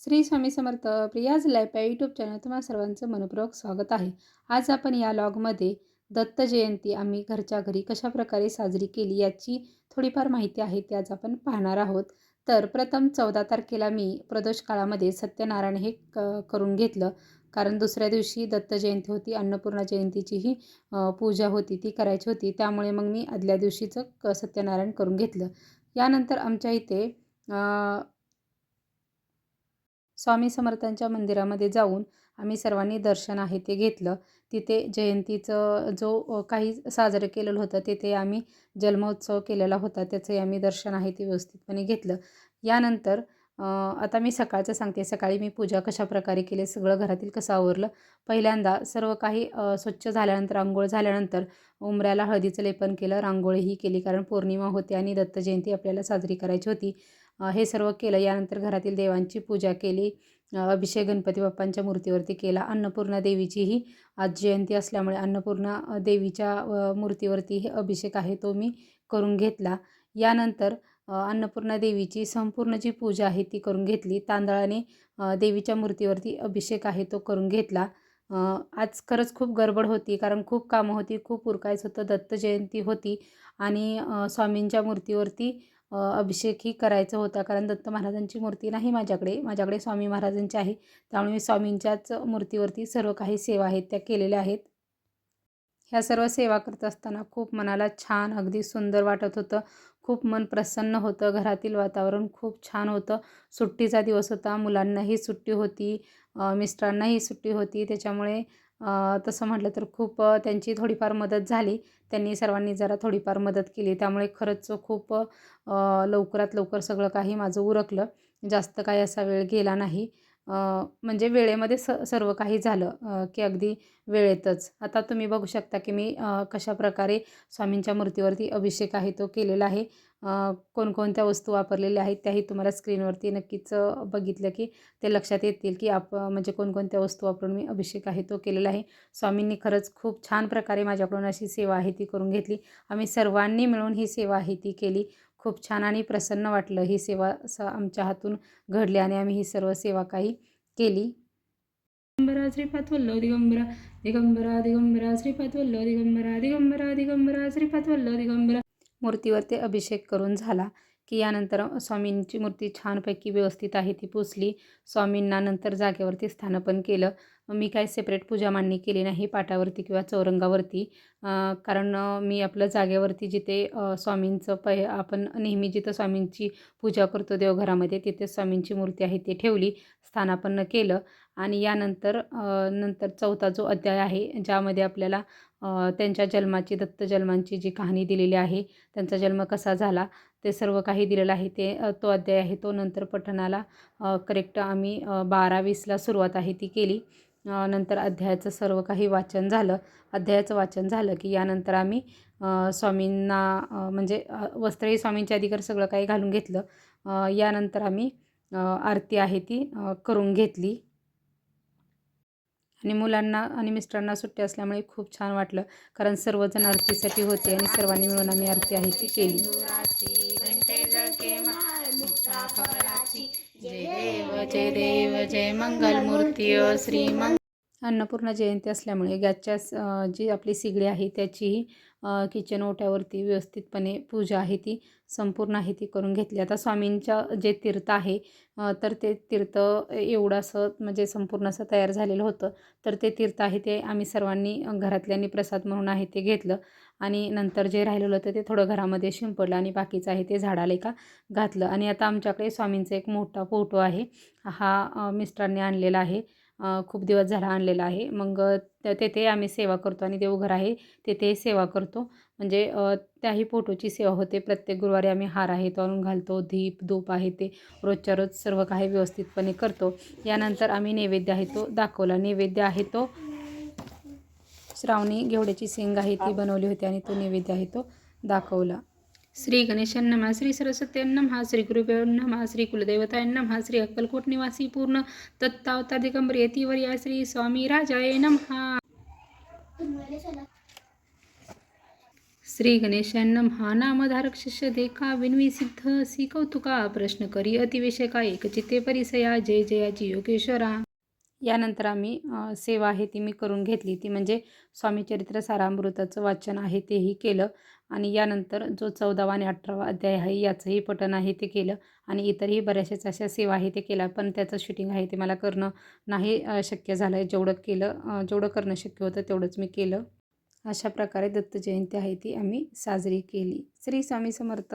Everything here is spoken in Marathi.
श्री स्वामी समर्थ प्रियाज लाईफ या यूट्यूब चॅनल तुम्हाला सर्वांचं मनपूर्वक स्वागत आहे. आज आपण या लॉगमध्ये दत्त जयंती आम्ही घरच्या घरी कशाप्रकारे साजरी केली याची थोडीफार माहिती आहे ती आज आपण पाहणार आहोत. तर प्रथम चौदा तारखेला मी प्रदोष काळामध्ये सत्यनारायण हे क करून घेतलं. कारण दुसऱ्या दिवशी दत्त जयंती होती अन्नपूर्णा जयंतीचीही पूजा होती ती करायची होती. त्यामुळे मग मी आदल्या दिवशीचं क सत्यनारायण करून घेतलं. यानंतर आमच्या इथे स्वामी समर्थांच्या मंदिरामध्ये जाऊन आम्ही सर्वांनी दर्शन आहे ते घेतलं. तिथे जयंतीचं जो काही साजरं केलेलं होतं तिथे आम्ही जन्मोत्सव केलेला होता त्याचंही आम्ही दर्शन आहे ते व्यवस्थितपणे घेतलं. यानंतर आता मी सकाळचं सांगते. सकाळी मी पूजा कशाप्रकारे केली सगळं घरातील कसं आवरलं. पहिल्यांदा सर्व काही स्वच्छ झाल्यानंतर आंघोळ झाल्यानंतर उंबऱ्याला हळदीचं लेपन केलं. रांगोळीही केली कारण पौर्णिमा होती आणि दत्त जयंती आपल्याला साजरी करायची होती. हे सर्व केलं. यानंतर घरातील देवांची पूजा केली. अभिषेक गणपती बाप्पांच्या मूर्तीवरती केला. अन्नपूर्णा देवीचीही आज जयंती असल्यामुळे अन्नपूर्णा देवीच्या मूर्तीवरती हे अभिषेक आहे तो मी करून घेतला. यानंतर अन्नपूर्णा देवीची संपूर्ण जी पूजा आहे ती करून घेतली. तांदळाने देवीच्या मूर्तीवरती अभिषेक आहे तो करून घेतला. आज खरंच खूप गडबड होती कारण खूप कामं होती खूप उरकायचं होतं दत्त जयंती होती. आणि स्वामींच्या मूर्तीवरती अभिषेकही करायचा होता. कारण दत्त महाराजांची मूर्ती नाही माझ्याकडे. माझ्याकडे स्वामी महाराजांची आहे. त्यामुळे मी स्वामींच्याच मूर्तीवरती सर्व काही सेवा आहेत त्या केलेल्या आहेत. ह्या सर्व सेवा करत असताना खूप मनाला छान अगदी सुंदर वाटत होतं. खूप मन प्रसन्न होतं. घरातील वातावरण खूप छान होतं. सुट्टीचा दिवस होता. मुलांनाही सुट्टी होती. मिस्टरांनाही सुट्टी होती. त्याच्यामुळे तसं म्हटलं तर खूप त्यांची थोडीफार मदत झाली. त्यांनी सर्वांनी जरा थोडीफार मदत केली. त्यामुळे खरंच खूप लवकरात लवकर सगळं काही माझं उरकलं. जास्त काही असा वेळ गेला नाही. म्हणजे वेळेमध्ये स सर्व काही झालं की अगदी वेळेतच. आता तुम्ही बघू शकता की मी कशाप्रकारे स्वामींच्या मूर्तीवरती अभिषेक आहे तो केलेला आहे. कोणकोणत्या वस्तू वापरलेल्या आहेत त्याही तुम्हाला स्क्रीनवरती नक्कीच बघितलं की ते लक्षात येतील की आप म्हणजे कोणकोणत्या वस्तू वापरून मी अभिषेक आहे तो केलेला आहे. स्वामींनी खरंच खूप छान प्रकारे माझ्याकडून अशी सेवा आहे ती करून घेतली. आम्ही सर्वांनी मिळून ही सेवा आहे ती केली. खूप छान आणि प्रसन्न वाटलं ही सेवा स आमच्या हातून घडली आणि आम्ही ही सर्व सेवा काही केली. दिगंबरा श्रीपात वल्लो दिगंबरा दिगंबरा दिगंबरा श्रीपात वल्लो दिगंबरा दिगंबरा दिगंबरा श्रीपात वल्लो दिगंबरा. मूर्तीवरती अभिषेक करून झाला की यानंतर स्वामींची मूर्ती छानपैकी व्यवस्थित आहे ती पुसली. स्वामींना नंतर जागेवरती स्थानपण केलं. मी काय सेपरेट पूजा मांडणी केली नाही पाटावरती किंवा चौरंगावरती. कारण मी आपलं जागेवरती जिथे स्वामींचं पै आपण नेहमी जिथं स्वामींची पूजा करतो देवघरामध्ये तिथे स्वामींची मूर्ती आहे ती ठेवली स्थानापन्न केलं. आणि यानंतर नंतर चौथा जो अध्याय आहे ज्यामध्ये आपल्याला त्यांच्या जन्माची दत्त जन्मांची जी कहाणी दिलेली आहे त्यांचा जन्म कसा झाला ते सर्व काही दिलेलं आहे ते तो अध्याय आहे तो नंतर पठणाला करेक्ट आम्ही बारावीसला बारा वीसला सुरुवात आहे ती केली. नंतर अध्यायाचं सर्व काही वाचन झालं. अध्यायाचं वाचन झालं की यानंतर आम्ही स्वामींना म्हणजे वस्त्रही स्वामींच्या अधिकार सगळं काही घालून घेतलं. यानंतर आम्ही आरती आहे ती करून घेतली. आणि मुलांना आणि मिस्टरांना सुट्टी असल्यामुळे खूप छान वाटलं. कारण सर्वजण आरतीसाठी होते आणि सर्वांनी मिळून आम्ही आरती आहे ती केली. जय देव जय देव जय मंगलमूर्ती श्री मंग अन्नपूर्णा जयंती असल्यामुळे गॅसच्या जी आपली सिगडी आहे त्याचीही किचन ओट्यावरती व्यवस्थितपणे पूजा आहे ती संपूर्ण आहे ती करून घेतली. आता स्वामींच्या जे तीर्थ आहे तर ते तीर्थ एवढं असं म्हणजे संपूर्ण असं तयार झालेलं होतं. तर ते तीर्थ आहे ते आम्ही सर्वांनी घरातल्यांनी प्रसाद म्हणून आहे ते घेतलं. आणि नंतर जे राहिलेलं होतं ते थोडं घरामध्ये शिंपडलं आणि बाकीचं आहे ते झाडाला एका घातलं. आणि आता आमच्याकडे स्वामींचा एक मोठा फोटो आहे. हा मिस्टरांनी आणलेला आहे. खूप दिवस झाला आणलेला आहे. मग तेथे आम्ही सेवा करतो आणि देवघर आहे तेथे सेवा करतो. म्हणजे त्याही फोटोची सेवा होते. प्रत्येक गुरुवारी आम्ही हार आहे तो आणून घालतो दीप धूप आहे ते रोजच्या रोज सर्व काही व्यवस्थितपणे करतो. यानंतर आम्ही नैवेद्य आहे तो दाखवला. नैवेद्य आहे तो श्रावणी घेवड्याची शेंग आहे ती बनवली होती आणि तो नैवेद्य आहे तो दाखवला. श्री गणेशां नमः श्री सरस्वती नमः श्री गुरुदेव नमः श्री कुलदेवताय नमः श्री अक्कलकोट निवासी पूर्ण दत्तावतार दिगंबर यतीवर्या श्री स्वामी राजाय नमः। श्री गणेशांना महानामधारक शिष्य देखा विनवी सिद्ध सी कौतुका प्रश्न करी अतिविषयका एकचित्ते परिसया जय जयाची योगेश्वरा। यानंतर आम्ही सेवा आहे ती मी करून घेतली ती म्हणजे स्वामी चरित्र सारामृताचं वाचन आहे तेही केलं आणि यानंतर जो चौदावा आणि अठरावा अध्याय आहे याचंही पठण आहे ते केलं आणि इतरही बऱ्याचशाच अशा सेवा आहे ते केल्या. पण त्याचं शूटिंग आहे ते मला करणं नाही शक्य झालं आहे जेवढं केलं जेवढं करणं शक्य होतं तेवढंच मी केलं. अशा प्रकारे दत्त जयंती आहे ती आम्ही साजरी केली. श्री स्वामी समर्थ.